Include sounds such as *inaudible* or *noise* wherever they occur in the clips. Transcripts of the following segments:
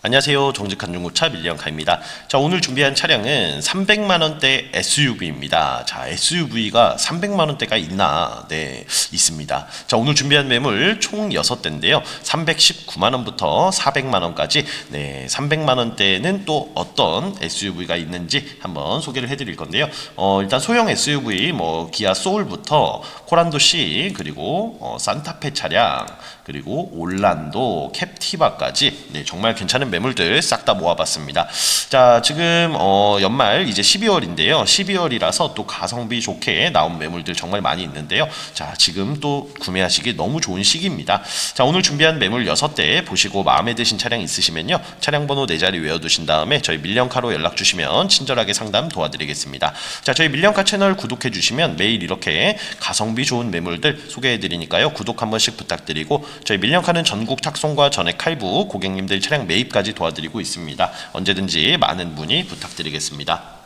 안녕하세요. 정직한 중고차 밀리언카입니다. 자, 오늘 준비한 차량은 300만 원대 SUV입니다. 자, SUV가 300만 원대가 있나? 네, 있습니다. 자, 오늘 준비한 매물 총 6대인데요. 319만 원부터 400만 원까지 네, 300만 원대는 또 어떤 SUV가 있는지 한번 소개를 해 드릴 건데요. 어, 일단 소형 SUV 뭐 기아 소울부터 코란도 C 그리고 어, 산타페 차량 그리고 올란도 캡티바까지 네, 정말 괜찮은 매물들 싹 다 모아봤습니다. 자 지금 어, 연말 이제 12월인데요. 12월이라서 또 가성비 좋게 나온 매물들 정말 많이 있는데요. 자 지금 또 구매하시기 너무 좋은 시기입니다. 자 오늘 준비한 매물 6대 보시고 마음에 드신 차량 있으시면요. 차량 번호 4자리 외워두신 다음에 저희 밀령카로 연락 주시면 친절하게 상담 도와드리겠습니다. 자 저희 밀령카 채널 구독해 주시면 매일 이렇게 가성비 좋은 매물들 소개해 드리니까요. 구독 한 번씩 부탁드리고 저희 밀령카는 전국 탁송과 전액 할부 고객님들 차량 매입 까지 도와드리고 있습니다. 언제든지 많은 문의 부탁드리겠습니다.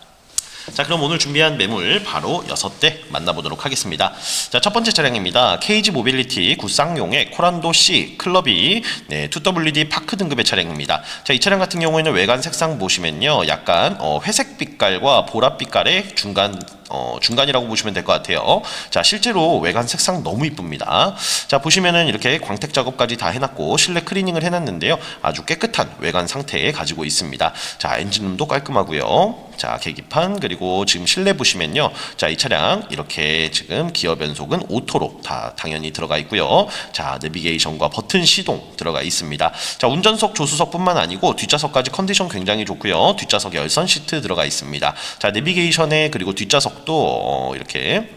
자 그럼 오늘 준비한 매물 바로 6대 만나보도록 하겠습니다. 자 첫 번째 차량입니다. KG 모빌리티 구쌍용의 코란도 C 클럽이 네, 2WD 파크 등급의 차량입니다. 자 이 차량 같은 경우에는 외관 색상 보시면요. 약간 어, 회색 빛깔과 보랏 빛깔의 중간 어, 중간이라고 보시면 될 것 같아요. 자, 실제로 외관 색상 너무 이쁩니다. 자, 보시면은 이렇게 광택 작업까지 다 해놨고 실내 클리닝을 해놨는데요. 아주 깨끗한 외관 상태에 가지고 있습니다. 자, 엔진룸도 깔끔하고요. 자, 계기판 그리고 지금 실내 보시면요. 자, 이 차량 이렇게 지금 기어 변속은 오토로 다 당연히 들어가 있고요. 자, 내비게이션과 버튼 시동 들어가 있습니다. 자, 운전석 조수석뿐만 아니고 뒷좌석까지 컨디션 굉장히 좋고요. 뒷좌석 열선 시트 들어가 있습니다. 자, 내비게이션에 그리고 뒷좌석도 어, 이렇게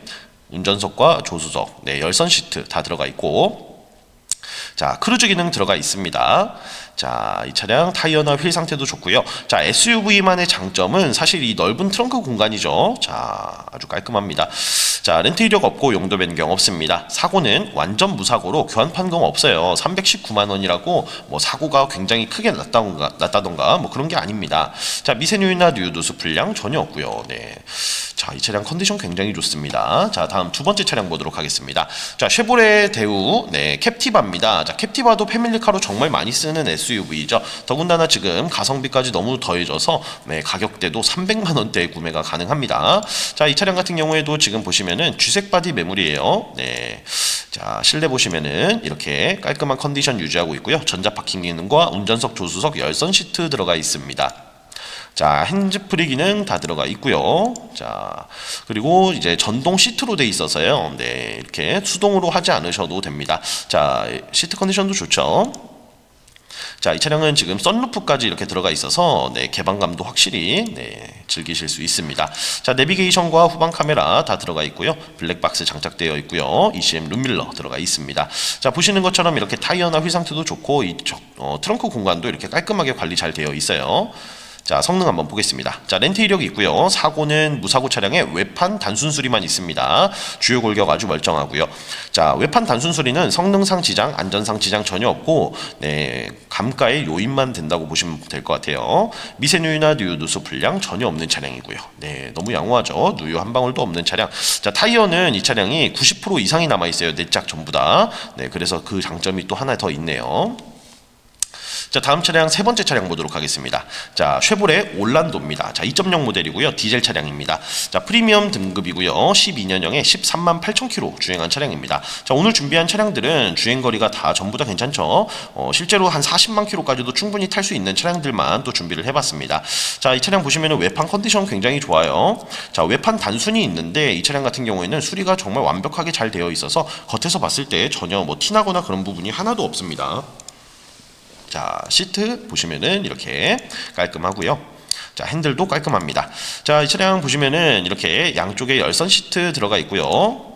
운전석과 조수석, 네, 열선 시트 다 들어가 있고 자, 크루즈 기능 들어가 있습니다. 자, 이 차량 타이어나 휠 상태도 좋고요. 자, SUV만의 장점은 사실 이 넓은 트렁크 공간이죠. 자, 아주 깔끔합니다. 자, 렌트 이력 없고 용도 변경 없습니다. 사고는 완전 무사고로 교환 판금 없어요. 319만 원이라고 뭐 사고가 굉장히 크게 났다던가, 났다던가 뭐 그런 게 아닙니다. 자, 미세누이나 뉴도수 불량 전혀 없고요. 네. 자, 이 차량 컨디션 굉장히 좋습니다. 자, 다음 두 번째 차량 보도록 하겠습니다. 자, 쉐보레 대우 네, 캡티바입니다. 자, 캡티바도 패밀리카로 정말 많이 쓰는 SUV죠. 더군다나 지금 가성비까지 너무 더해져서 네, 가격대도 300만 원대에 구매가 가능합니다. 자, 이 차량 같은 경우에도 지금 보시면은 쥐색 바디 매물이에요. 네. 자, 실내 보시면은 이렇게 깔끔한 컨디션 유지하고 있고요. 전자 파킹 기능과 운전석 조수석 열선 시트 들어가 있습니다. 자, 핸즈프리 기능 다 들어가 있고요. 자, 그리고 이제 전동 시트로 돼 있어서요. 네, 이렇게 수동으로 하지 않으셔도 됩니다. 자, 시트 컨디션도 좋죠. 자, 이 차량은 지금 썬루프까지 이렇게 들어가 있어서 네, 개방감도 확실히 네, 즐기실 수 있습니다. 자, 내비게이션과 후방 카메라 다 들어가 있고요. 블랙박스 장착되어 있고요. ECM 룸밀러 들어가 있습니다. 자, 보시는 것처럼 이렇게 타이어나 휠 상태도 좋고 이 저- 어, 트렁크 공간도 이렇게 깔끔하게 관리 잘 되어 있어요. 자, 성능 한번 보겠습니다. 자, 렌트 이력이 있고요. 사고는 무사고 차량에 외판 단순 수리만 있습니다. 주요 골격 아주 멀쩡하고요. 자, 외판 단순 수리는 성능상 지장, 안전상 지장 전혀 없고 네, 감가의 요인만 된다고 보시면 될 것 같아요. 미세누유나 누유 누수 불량 전혀 없는 차량이고요. 네, 너무 양호하죠. 누유 한 방울도 없는 차량. 자, 타이어는 이 차량이 90% 이상이 남아 있어요. 네짝 전부 다. 네, 그래서 그 장점이 또 하나 더 있네요. 자 다음 차량 세 번째 차량 보도록 하겠습니다. 자 쉐보레 올란도입니다. 자 2.0 모델이고요. 디젤 차량입니다. 자 프리미엄 등급이고요. 12년형에 13만 8천 킬로 주행한 차량입니다. 자 오늘 준비한 차량들은 주행 거리가 다 전부 다 괜찮죠. 어, 실제로 한 40만 킬로까지도 충분히 탈 수 있는 차량들만 또 준비를 해봤습니다. 자 이 차량 보시면은 외판 컨디션 굉장히 좋아요. 자 외판 단순히 있는데 이 차량 같은 경우에는 수리가 정말 완벽하게 잘 되어 있어서 겉에서 봤을 때 전혀 뭐 티나거나 그런 부분이 하나도 없습니다. 자, 시트 보시면은 이렇게 깔끔하고요. 자, 핸들도 깔끔합니다. 자, 이 차량 보시면은 이렇게 양쪽에 열선 시트 들어가 있고요.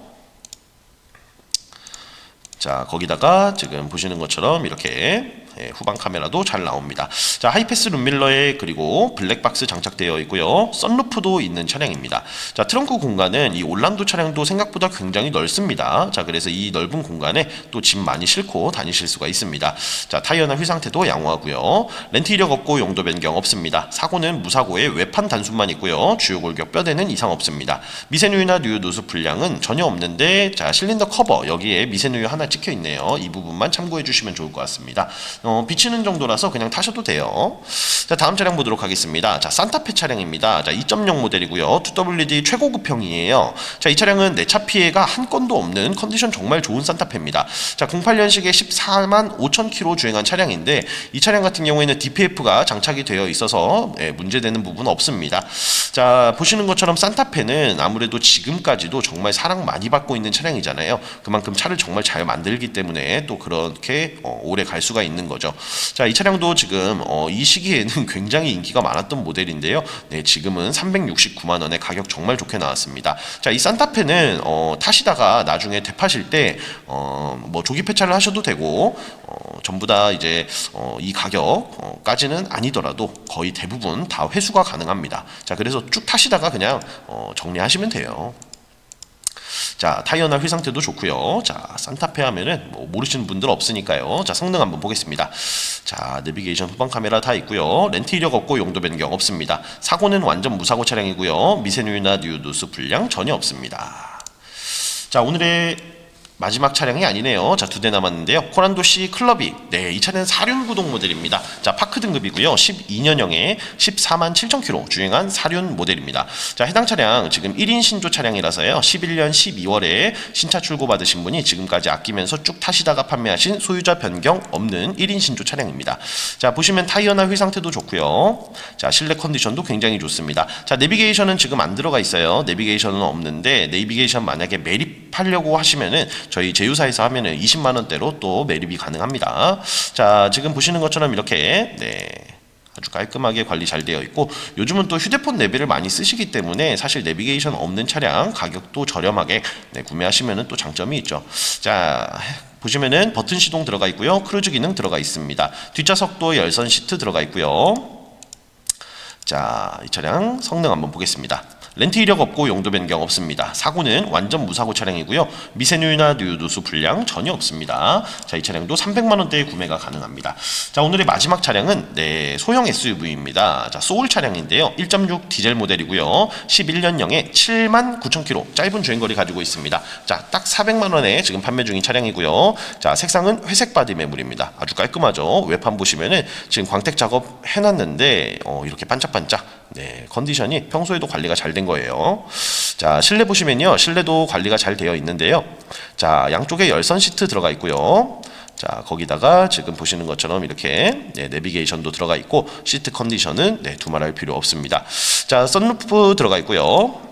자, 거기다가 지금 보시는 것처럼 이렇게 예, 후방 카메라도 잘 나옵니다. 자, 하이패스 룸밀러에 그리고 블랙박스 장착되어 있고요. 썬루프도 있는 차량입니다. 자, 트렁크 공간은 이 올란도 차량도 생각보다 굉장히 넓습니다. 자, 그래서 이 넓은 공간에 또 짐 많이 싣고 다니실 수가 있습니다. 자, 타이어나 휠 상태도 양호하고요. 렌트 이력 없고 용도 변경 없습니다. 사고는 무사고에 외판 단순만 있고요. 주요 골격 뼈대는 이상 없습니다. 미세누유나 누유 누수 불량은 전혀 없는데 자, 실린더 커버 여기에 미세누유 하나 찍혀 있네요. 이 부분만 참고해 주시면 좋을 것 같습니다. 어, 비치는 정도라서 그냥 타셔도 돼요. 자, 다음 차량 보도록 하겠습니다. 자, 산타페 차량입니다. 자, 2.0 모델이고요. 2WD 최고급 형이에요. 자, 이 차량은 내차 피해가 한 건도 없는 컨디션 정말 좋은 산타페입니다. 자, 08년식에 14만 5천 킬로 주행한 차량인데 이 차량 같은 경우에는 DPF가 장착이 되어 있어서 예, 문제되는 부분은 없습니다. 자, 보시는 것처럼 산타페는 아무래도 지금까지도 정말 사랑 많이 받고 있는 차량이잖아요. 그만큼 차를 정말 잘 만들기 때문에 또 그렇게 어, 오래 갈 수가 있는 거죠. 자, 이 차량도 지금 어, 이 시기에는 *laughs* 굉장히 인기가 많았던 모델인데요. 네, 지금은 369만 원에 가격 정말 좋게 나왔습니다. 자, 이 산타페는 어, 타시다가 나중에 되파실 때 어, 뭐 조기 폐차를 하셔도 되고 어, 전부 다 이제 어, 이 가격까지는 아니더라도 거의 대부분 다 회수가 가능합니다. 자, 그래서 쭉 타시다가 그냥 어, 정리하시면 돼요. 자, 타이어나 휠 상태도 좋고요. 자, 산타페 하면은 뭐 모르시는 분들 없으니까요. 자, 성능 한번 보겠습니다. 자, 내비게이션 후방 카메라 다 있고요. 렌트 이력 없고 용도 변경 없습니다. 사고는 완전 무사고 차량이고요. 미세누유나 뉴누스 불량 전혀 없습니다. 자, 오늘의 마지막 차량이 아니네요. 자, 두 대 남았는데요. 코란도 C 클럽이. 네, 이 차는 사륜 구동 모델입니다. 자, 파크 등급이고요. 12년형에 14만 7천 킬로 주행한 사륜 모델입니다. 자, 해당 차량 지금 1인 신조 차량이라서요. 11년 12월에 신차 출고 받으신 분이 지금까지 아끼면서 쭉 타시다가 판매하신 소유자 변경 없는 1인 신조 차량입니다. 자, 보시면 타이어나 휠 상태도 좋고요. 자, 실내 컨디션도 굉장히 좋습니다. 자, 내비게이션은 지금 안 들어가 있어요. 내비게이션은 없는데 내비게이션 만약에 매립하려고 하시면은 저희 제휴사에서 하면은 20만 원대로 또 매립이 가능합니다. 자, 지금 보시는 것처럼 이렇게 네. 아주 깔끔하게 관리 잘 되어 있고 요즘은 또 휴대폰 내비를 많이 쓰시기 때문에 사실 내비게이션 없는 차량 가격도 저렴하게 네, 구매하시면은 또 장점이 있죠. 자, 보시면은 버튼 시동 들어가 있고요. 크루즈 기능 들어가 있습니다. 뒷좌석도 열선 시트 들어가 있고요. 자, 이 차량 성능 한번 보겠습니다. 렌트 이력 없고 용도 변경 없습니다. 사고는 완전 무사고 차량이고요. 미세누유나 뉴누수 불량 전혀 없습니다. 자, 이 차량도 300만 원대에 구매가 가능합니다. 자, 오늘의 마지막 차량은 네, 소형 SUV입니다. 자, 소울 차량인데요. 1.6 디젤 모델이고요. 11년형에 7만 9천 킬로 짧은 주행거리 가지고 있습니다. 자, 딱 400만 원에 지금 판매 중인 차량이고요. 자, 색상은 회색 바디 매물입니다. 아주 깔끔하죠. 외판 보시면은 지금 광택 작업 해놨는데 어, 이렇게 반짝반짝 네, 컨디션이 평소에도 관리가 잘 된 거예요. 자, 실내 보시면요. 실내도 관리가 잘 되어 있는데요. 자, 양쪽에 열선 시트 들어가 있고요. 자, 거기다가 지금 보시는 것처럼 이렇게 네, 내비게이션도 들어가 있고 시트 컨디션은 네, 두말할 필요 없습니다. 자, 썬루프 들어가 있고요.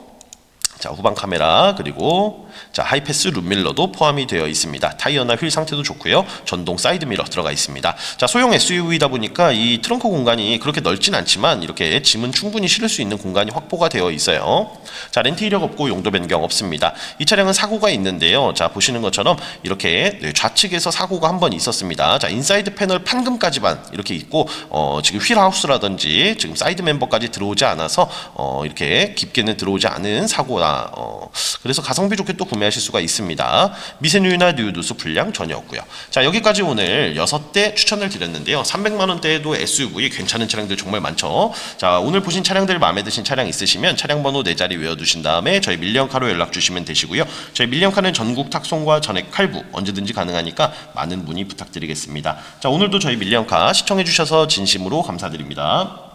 자, 후방 카메라 그리고 자, 하이패스 룸밀러도 포함이 되어 있습니다. 타이어나 휠 상태도 좋고요. 전동 사이드 미러 들어가 있습니다. 자, 소형 SUV다 보니까 이 트렁크 공간이 그렇게 넓진 않지만 이렇게 짐은 충분히 실을 수 있는 공간이 확보가 되어 있어요. 자, 렌트 이력 없고 용도 변경 없습니다. 이 차량은 사고가 있는데요. 자, 보시는 것처럼 이렇게 네, 좌측에서 사고가 한 번 있었습니다. 자, 인사이드 패널 판금까지만 이렇게 있고 어, 지금 휠 하우스라든지 지금 사이드 멤버까지 들어오지 않아서 어, 이렇게 깊게는 들어오지 않은 사고가 어, 그래서 가성비 좋게 또 구매하실 수가 있습니다. 미세누유나 뉴누수 불량 전혀 없고요. 자 여기까지 오늘 6대 추천을 드렸는데요. 300만 원대에도 SUV 괜찮은 차량들 정말 많죠. 자 오늘 보신 차량들 마음에 드신 차량 있으시면 차량 번호 4자리 외워두신 다음에 저희 밀리언카로 연락 주시면 되시고요. 저희 밀리언카는 전국 탁송과 전액 할부 언제든지 가능하니까 많은 문의 부탁드리겠습니다. 자 오늘도 저희 밀리언카 시청해 주셔서 진심으로 감사드립니다.